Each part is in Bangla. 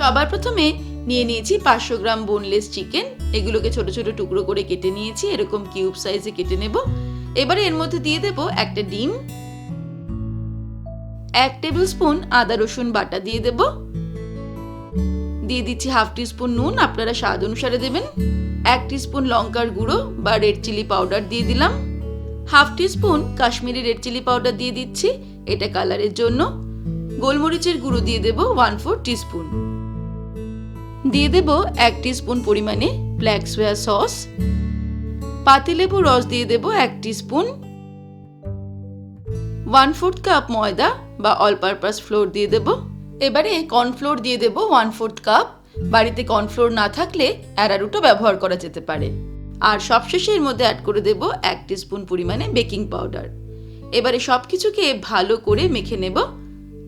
সবার প্রথমে নিয়ে নিয়েছি পাঁচশো গ্রাম বোনলেস চিকেন এগুলোকে ছোট ছোট টুকরো করে কেটে নিয়েছি, এরকম কিউব সাইজে কেটে নেব। এবারে এর মধ্যে দিয়ে দেব একটা ডিম। এক টেবিল স্পুন আদা, রসুন বাটা দিয়ে দেব। দিয়ে দিচ্ছি হাফ টি স্পুন নুন, আপনারা স্বাদ অনুসারে দেবেন। এক স্পুন লঙ্কার গুঁড়ো বা রেড চিলি পাউডার দিয়ে দিলাম। Half teaspoon Kashmiri red chilli powder দিয়ে দিচ্ছি, এটা কালারের জন্য। গোলমরিচের গুঁড়ো দিয়ে দেব ওয়ান ফোর টিস্পুন দিয়ে দেব এক স্পুন পরিমাণে ব্ল্যাক সোয়া সস পাতিলেবু রস দিয়ে দেব এক স্পুন ওয়ান ফোর্থ কাপ ময়দা বা অল পারপাস ফ্লোর দিয়ে দেব। এবারে কর্নফ্লোর দিয়ে দেব ওয়ান ফোর্থ কাপ বাড়িতে কর্নফ্লোর না থাকলে অ্যারারুটও ব্যবহার করা যেতে পারে। আর সবশেষে এর মধ্যে অ্যাড করে দেব এক স্পুন পরিমাণে বেকিং পাউডার এবারে সব কিছুকে ভালো করে মেখে নেব।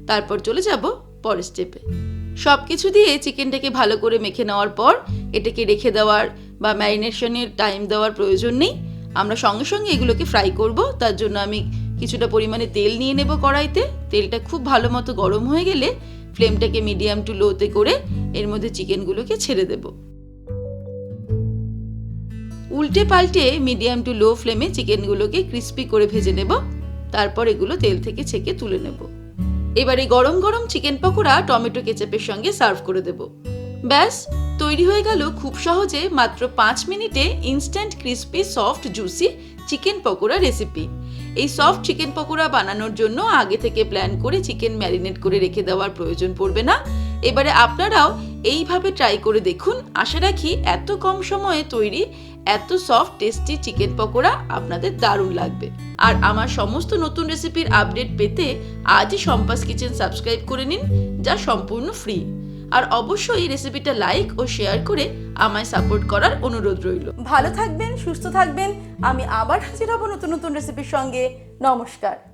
তারপর চলে যাব পরের স্টেপে সব কিছু দিয়ে চিকেনটাকে ভালো করে মেখে নেওয়ার পর এটাকে রেখে দেওয়ার বা ম্যারিনেশনের টাইম দেওয়ার প্রয়োজন নেই। আমরা সঙ্গে সঙ্গে এগুলোকে ফ্রাই করব। তার জন্য আমি কিছুটা পরিমাণে তেল নিয়ে নেব কড়াইতে। তেলটা খুব ভালো মতো গরম হয়ে গেলে ফ্লেমটাকে মিডিয়াম টু লোতে করে এর মধ্যে চিকেনগুলোকে ছেড়ে দেব। উল্টে পাল্টে মিডিয়াম টু লো ফ্লেমে চিকেনগুলোকে ক্রিস্পি করে ভেজে নেব। তারপর এগুলো তেল থেকে ছেঁকে তুলে নেব। এবারে গরম গরম চিকেন পকোড়া টমেটো কেচাপের সঙ্গে সার্ভ করে দেব। ব্যাস, তৈরি হয়ে গেল খুব সহজে মাত্র পাঁচ মিনিটে instant crispy soft juicy chicken pakora recipe এই সফট চিকেন পকোড়া বানানোর জন্য আগে থেকে প্ল্যান করে চিকেন ম্যারিনেট করে রেখে দেওয়ার প্রয়োজন পড়বে না। এবারে আপনারাও এইভাবে ট্রাই করে দেখুন। আশা রাখি এত কম সময়ে তৈরি এত সফট টেস্টি চিকেন পকোড়া আপনাদের দারুণ লাগবে। আর আমার সমস্ত নতুন রেসিপির আপডেট পেতে আজই সম্পাস কিচেন সাবস্ক্রাইব করে নিন, যা সম্পূর্ণ ফ্রি আর অবশ্যই এই রেসিপিটা লাইক ও শেয়ার করে আমায় সাপোর্ট করার অনুরোধ রইল। ভালো থাকবেন, সুস্থ থাকবেন। আমি আবার হাজির হব নতুন নতুন রেসিপির সঙ্গে। নমস্কার।